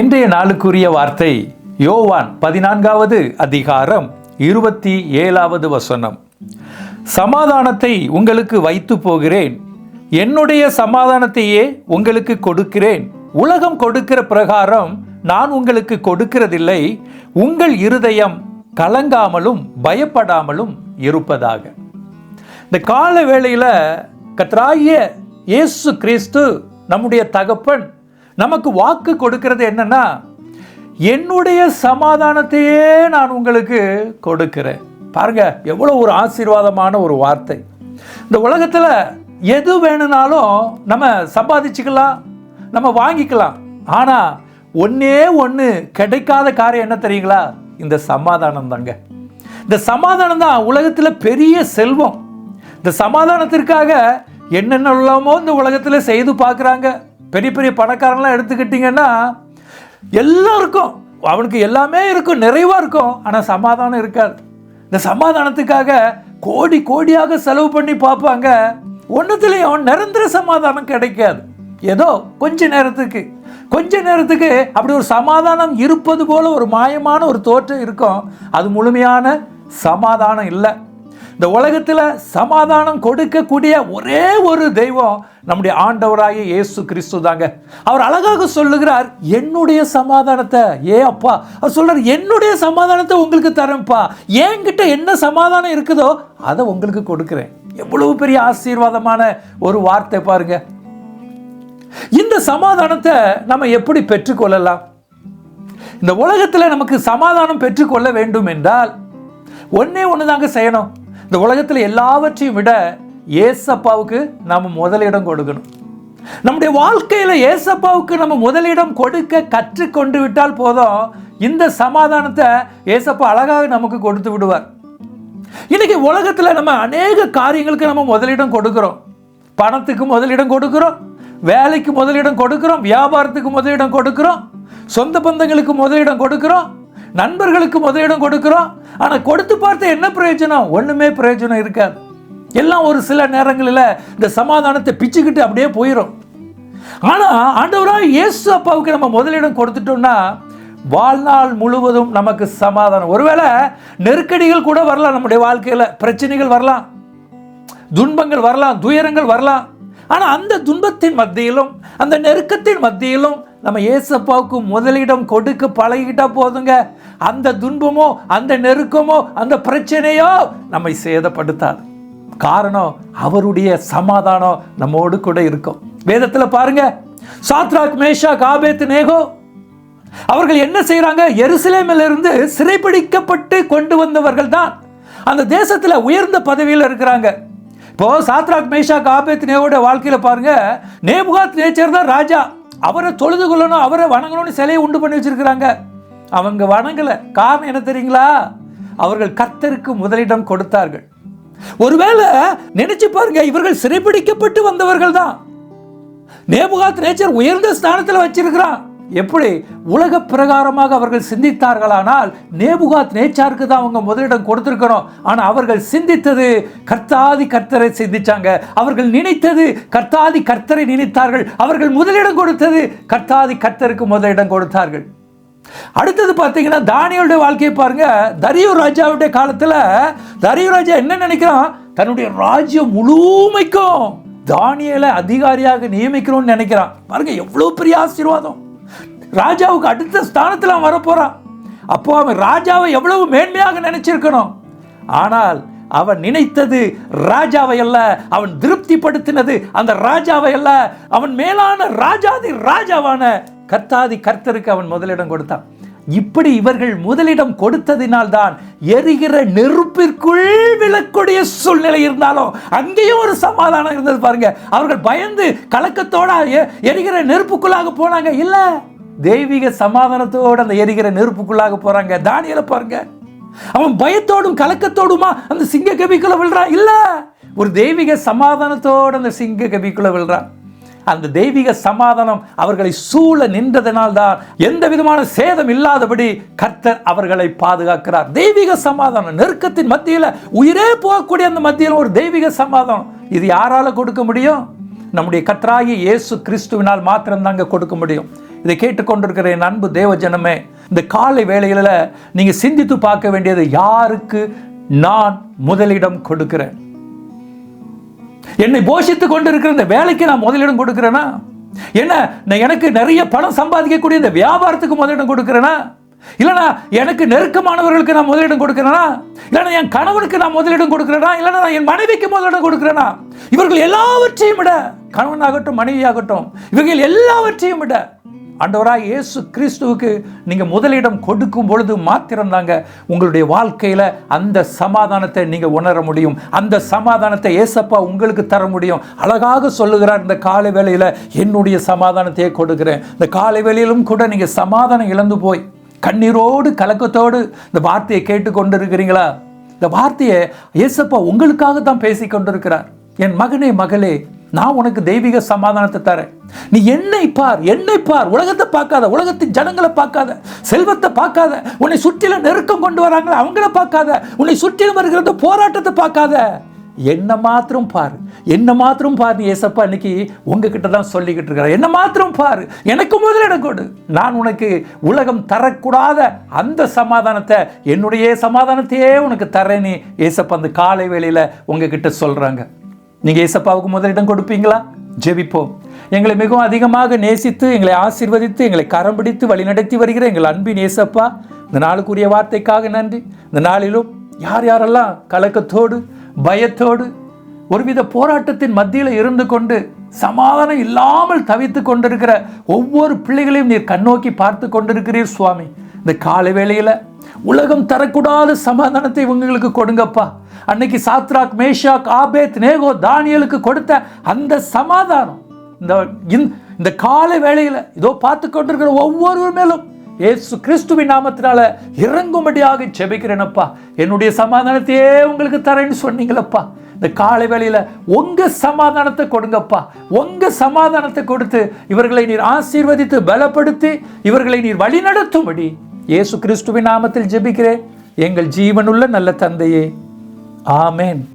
இன்றைய நாளுக்குரிய வார்த்தை யோவான் பதினான்காவது அதிகாரம் இருபத்தி ஏழாவது வசனம். சமாதானத்தை உங்களுக்கு வைத்து போகிறேன். என்னுடைய சமாதானத்தையே உங்களுக்கு கொடுக்கிறேன். உலகம் கொடுக்கிற பிரகாரம் நான் உங்களுக்கு கொடுக்கிறதில்லை. உங்கள் இருதயம் கலங்காமலும் பயப்படாமலும் இருப்பதாக. இந்த கால வேளையில் கத்ராகிய இயேசு கிறிஸ்து நம்முடைய தகப்பன் நமக்கு வாக்கு கொடுக்கிறது என்னன்னா என்னுடைய சமாதானத்தையே நான் உங்களுக்கு கொடுக்கிறேன். பாருங்க எவ்வளோ ஒரு ஆசீர்வாதமான ஒரு வார்த்தை. இந்த உலகத்தில் எது வேணும்னாலும் நம்ம சம்பாதிச்சுக்கலாம் நம்ம வாங்கிக்கலாம். ஆனால் ஒன்றே ஒன்று கிடைக்காத காரியம் என்ன தெரியுங்களா? இந்த சமாதானம் தாங்க. இந்த சமாதானம் தான் உலகத்தில் பெரிய செல்வம். இந்த சமாதானத்திற்காக என்னென்னலாமோ இந்த உலகத்தில் செய்து பார்க்குறாங்க. பெரிய பெரிய பணக்காரங்களாம் எடுத்துக்கிட்டிங்கன்னா எல்லோருக்கும் அவனுக்கு எல்லாமே இருக்கும் நிறைவாக இருக்கும் ஆனால் சமாதானம் இருக்காது. இந்த சமாதானத்துக்காக கோடி கோடியாக செலவு பண்ணி பார்ப்பாங்க. ஒன்றுத்துலேயும் நிரந்தர சமாதானம் கிடைக்காது. ஏதோ கொஞ்ச நேரத்துக்கு கொஞ்ச நேரத்துக்கு அப்படி ஒரு சமாதானம் இருப்பது போல ஒரு மாயமான ஒரு தோற்றம் இருக்கும். அது முழுமையான சமாதானம் இல்லை. இந்த உலகத்தில் சமாதானம் கொடுக்கக்கூடிய ஒரே ஒரு தெய்வம் நம்முடைய ஆண்டவராகிய இயேசு கிறிஸ்து தாங்க. அவர் அழகாக சொல்லுகிறார் என்னுடைய சமாதானத்தை. ஏ அப்பா. அவர் சொல்கிறார் என்னுடைய சமாதானத்தை உங்களுக்கு தரேன்ப்பா. என்கிட்ட என்ன சமாதானம் இருக்குதோ அதை உங்களுக்கு கொடுக்குறேன். எவ்வளவு பெரிய ஆசீர்வாதமான ஒரு வார்த்தை பாருங்க. இந்த சமாதானத்தை நம்ம எப்படி பெற்றுக்கொள்ளலாம்? இந்த உலகத்தில் நமக்கு சமாதானம் பெற்றுக்கொள்ள வேண்டும் என்றால் ஒன்றே ஒன்று தாங்க செய்யணும். இந்த உலகத்தில் எல்லாவற்றையும் விட ஏசப்பாவுக்கு நம்ம முதலிடம் கொடுக்கணும். நம்முடைய வாழ்க்கையில் ஏசப்பாவுக்கு நம்ம முதலிடம் கொடுக்க கற்றுக்கொண்டு விட்டால் போதும். இந்த சமாதானத்தை ஏசப்பா அழகாக நமக்கு கொடுத்து விடுவார். இன்னைக்கு உலகத்தில் நம்ம அநேக காரியங்களுக்கு நம்ம முதலிடம் கொடுக்கிறோம். பணத்துக்கு முதலிடம் கொடுக்கிறோம். வேலைக்கு முதலிடம் கொடுக்கிறோம். வியாபாரத்துக்கு முதலிடம் கொடுக்கிறோம். சொந்த பந்தங்களுக்கு முதலிடம் கொடுக்கிறோம். நண்பர்களுக்கு முதலிடம் கொடுக்குறோம். ஆனால் கொடுத்து பார்த்து என்ன பிரயோஜனம்? ஒன்றுமே பிரயோஜனம் இருக்காது. எல்லாம் ஒரு சில நேரங்களில் இந்த சமாதானத்தை பிச்சுக்கிட்டு அப்படியே போயிடும் ஆனால் ஆண்டவராக இயேசு அப்பாவுக்கு நம்ம முதலிடம் கொடுத்துட்டோம்னா வாழ்நாள் முழுவதும் நமக்கு சமாதானம். ஒருவேளை நெருக்கடிகள் கூட வரலாம் நம்முடைய வாழ்க்கையில். பிரச்சனைகள் வரலாம். துன்பங்கள் வரலாம். துயரங்கள் வரலாம். ஆனால் அந்த துன்பத்தின் மத்தியிலும் அந்த நெருக்கத்தின் மத்தியிலும் நம்ம ஏசப்பாவுக்கு முதலிடம் கொடுக்க பழகிட்டா போதுங்க. அந்த துன்பமோ அந்த நெருக்கமோ அந்த பிரச்சனையோ நம்மை சேதப்படுத்தாது. காரணம் அவருடைய சமாதானம் நம்மோடு கூட இருக்கும். வேதத்தில் பாருங்க சாத்ராக் மேஷா காபேத் நேகோ அவர்கள் என்ன செய்கிறாங்க எருசலேமிலிருந்து சிறைப்பிடிக்கப்பட்டு கொண்டு வந்தவர்கள் தான். அந்த தேசத்தில் உயர்ந்த பதவியில் இருக்கிறாங்க. இப்போ சாத்ராக் மேஷா காபேத் நேவோட வாழ்க்கையில் பாருங்க நேபுகாத் நேச்சர் தான் ராஜா. அவரை தொழுது கொள்ளணும் அவரை வணங்கணும்னு சிலையை உண்டு பண்ணி வச்சிருக்கிறாங்க. அவங்க வணங்கலை. காரணம் என்ன தெரியுங்களா? அவர்கள் கர்த்தருக்கு முதலிடம் கொடுத்தார்கள். ஒருவேளை நினைச்சு பாருங்க இவர்கள் சிறைப்பிடிக்கப்பட்டு வந்தவர்கள் தான் நேபுகாத் நேச்சர் உயர்ந்த ஸ்தானத்தில் வச்சிருக்கிறான். எப்படி உலக பிரகாரமாக அவர்கள் சிந்தித்தார்களானால் நேபுகாத் நேச்சாருக்கு தான் அவங்க முதலிடம் கொடுத்துருக்கணும். ஆனால் அவர்கள் சிந்தித்தது கர்த்தாதி கர்த்தரை சிந்திச்சாங்க. அவர்கள் நினைத்தது கர்த்தாதி கர்த்தரை நினைத்தார்கள். அவர்கள் முதலிடம் கொடுத்தது கர்த்தாதி கர்த்தருக்கு முதலிடம் கொடுத்தார்கள். அடுத்தது பார்த்தீங்கன்னா தானியலுடைய வாழ்க்கையை பாருங்க. தரியு ராஜாவுடைய காலத்தில் தரியு ராஜா என்ன நினைக்கிறான்? தன்னுடைய ராஜ்யம் முழுமைக்கும் தானியலை அதிகாரியாக நியமிக்கணும்னு நினைக்கிறான். பாருங்க எவ்வளோ பெரிய ஆசீர்வாதம். ராஜாவுக்கு அடுத்த ஸ்தானத்தில் அவன் வரப்போகிறான் அப்போ அவன் ராஜாவை எவ்வளவு மேன்மையாக நினைச்சிருக்கணும்? ஆனால் அவன் நினைத்தது ராஜாவை அல்ல அவன் திருப்திப்படுத்தினது அந்த ராஜாவை அல்ல. அவன் மேலான ராஜாதி ராஜாவான கர்த்தாதி கர்த்தருக்கு அவன் முதலிடம் கொடுத்தான். இப்படி இவர்கள் முதலிடம் கொடுத்ததினால்தான் எரிகிற நெருப்பிற்குள் விழக்கூடிய சூழ்நிலை இருந்தாலும் அங்கேயும் ஒரு சமாதானம் இருந்தது பாருங்க. அவர்கள் பயந்து கலக்கத்தோட எரிகிற நெருப்புக்குள்ளாக போனாங்க. இல்லை. தெய்வீக சமாதானத்தோடு அந்த எரிகிற நெருப்புக்குள்ளாக போறாங்க. தானியலை பாருங்க. அவன் பயத்தோடும் கலக்கத்தோடுமா அந்த சிங்க கபிக்குள்ள விழுறான்? இல்ல. ஒரு தெய்வீக சமாதானத்தோடு அந்த சிங்க கபிக்குள்ள விழுறான். அந்த தெய்வீக சமாதானம் அவர்களை சூழ நின்றதனால் தான் எந்த விதமான சேதம் இல்லாதபடி கர்த்தர் அவர்களை பாதுகாக்கிறார். தெய்வீக சமாதானம் நெருக்கத்தின் மத்தியில் உயிரே போகக்கூடிய அந்த மத்தியில் ஒரு தெய்வீக சமாதானம். இது யாரால கொடுக்க முடியும்? நம்முடைய கர்த்தராகிய இயேசு கிறிஸ்துவினால் மாத்திரம்தாங்க கொடுக்க முடியும். இதை கேட்டுக்கொண்டிருக்கிற என் அன்பு தேவஜனமே இந்த காலை வேலைகளில் நீங்கள் சிந்தித்து பார்க்க வேண்டியது யாருக்கு நான் முதலிடம் கொடுக்கிறேன்? என்னை போஷித்துக் கொண்டிருக்கிற இந்த வேலைக்கு நான் முதலிடம் கொடுக்கிறேனா? என்ன நான் எனக்கு நிறைய பணம் சம்பாதிக்கக்கூடிய இந்த வியாபாரத்துக்கு முதலிடம் கொடுக்கிறேனா? இல்லைனா எனக்கு நெருக்கமானவர்களுக்கு நான் முதலிடம் கொடுக்கிறேனா? இல்லைனா என் கணவனுக்கு நான் முதலிடம் கொடுக்கிறேனா? இல்லைனா நான் என் மனைவிக்கு முதலிடம் கொடுக்கிறேனா? இவர்கள் எல்லாவற்றையும் விட கணவனாகட்டும் மனைவியாகட்டும் இவர்கள் எல்லாவற்றையும் விட ஆண்டவராய் இயேசு கிறிஸ்துவுக்கு நீங்கள் முதலிடம் கொடுக்கும் பொழுது மாத்திரம்தாங்க உங்களுடைய வாழ்க்கையில் அந்த சமாதானத்தை நீங்கள் உணர முடியும். அந்த சமாதானத்தை ஏசப்பா உங்களுக்கு தர முடியும். அழகாக சொல்லுகிறார் இந்த காலை வேளையில் என்னுடைய சமாதானத்தையே கொடுக்கிறேன். இந்த காலை வேளையிலும் கூட நீங்கள் சமாதானம் இழந்து போய் கண்ணீரோடு கலக்கத்தோடு இந்த வார்த்தையை கேட்டு கொண்டு இருக்கிறீங்களா இந்த வார்த்தையை ஏசப்பா உங்களுக்காக தான் பேசி கொண்டிருக்கிறார் என் மகனே மகளே நான் உனக்கு தெய்வீக சமாதானத்தை தரேன். நீ என்னை பார் என்னை பார். உலகத்தை பார்க்காத உலகத்தின் ஜனங்களை பார்க்காத செல்வத்தை பார்க்காத உன்னை சுற்றிலும் நெருக்கம் கொண்டு வராங்களா அவங்கள பார்க்காத உன்னை சுற்றிலும் இருக்கிற போராட்டத்தை பார்க்காத. என்ன மாத்திரம் பாரு என்ன மாத்திரம் பாரு நீ ஏசப்பா இன்னைக்கு உங்ககிட்ட தான் சொல்லிக்கிட்டு இருக்கிற என்ன மாத்திரம் பாரு எனக்கு முதலிடம் கொடு. நான் உனக்கு உலகம் தரக்கூடாத அந்த சமாதானத்தை என்னுடைய சமாதானத்தையே உனக்கு தரேன்னு நீ ஏசப்பா அந்த காலை வேளையில் உங்ககிட்ட சொல்கிறாங்க நீங்கள் ஏசப்பாவுக்கு முதலிடம் கொடுப்பீங்களா? ஜெபிப்போம். எங்களை மிகவும் அதிகமாக நேசித்து எங்களை ஆசீர்வதித்து எங்களை கரம் பிடித்து வழிநடத்தி வருகிற எங்கள் அன்பின் ஏசப்பா இந்த நாளுக்குரிய வார்த்தைக்காக நன்றி. இந்த நாளிலும் யார் யாரெல்லாம் கலக்கத்தோடு பயத்தோடு ஒருவித போராட்டத்தின் மத்தியில் இருந்து கொண்டு சமாதானம் இல்லாமல் தவித்து கொண்டிருக்கிற ஒவ்வொரு பிள்ளைகளையும் நீர் கண்ணோக்கி பார்த்து கொண்டிருக்கிறீர் சுவாமி. இந்த காலை வேளையில் உலகம் தரக்கூடாத சமாதானத்தை இவங்களுக்கு கொடுங்கப்பா. அன்னைக்கு சாத்ராக் மேஷாக் ஆபேத் நேகோ தானியலுக்கு கொடுத்த அந்த சமாதானம் இந்த இந்த- இந்த காலை வேளையில் இதோ பார்த்து கொண்டிருக்கிற ஒவ்வொருவர் மேலும் ஏசு கிறிஸ்துவின் நாமத்தினால இறங்கும்படியாக ஜெபிக்கிறேனப்பா. என்னுடைய சமாதானத்தையே உங்களுக்கு தரேன்னு சொன்னீங்களப்பா. இந்த காலை வேளையில் உங்க சமாதானத்தை கொடுங்கப்பா. உங்க சமாதானத்தை கொடுத்து இவர்களை நீர் ஆசீர்வதித்து பலப்படுத்தி இவர்களை நீர் வழிநடத்தும்படி இயேசு கிறிஸ்துவின் நாமத்தில் ஜெபிக்கிறேன். எங்கள் ஜீவனுள்ள நல்ல தந்தையே. ஆமேன்.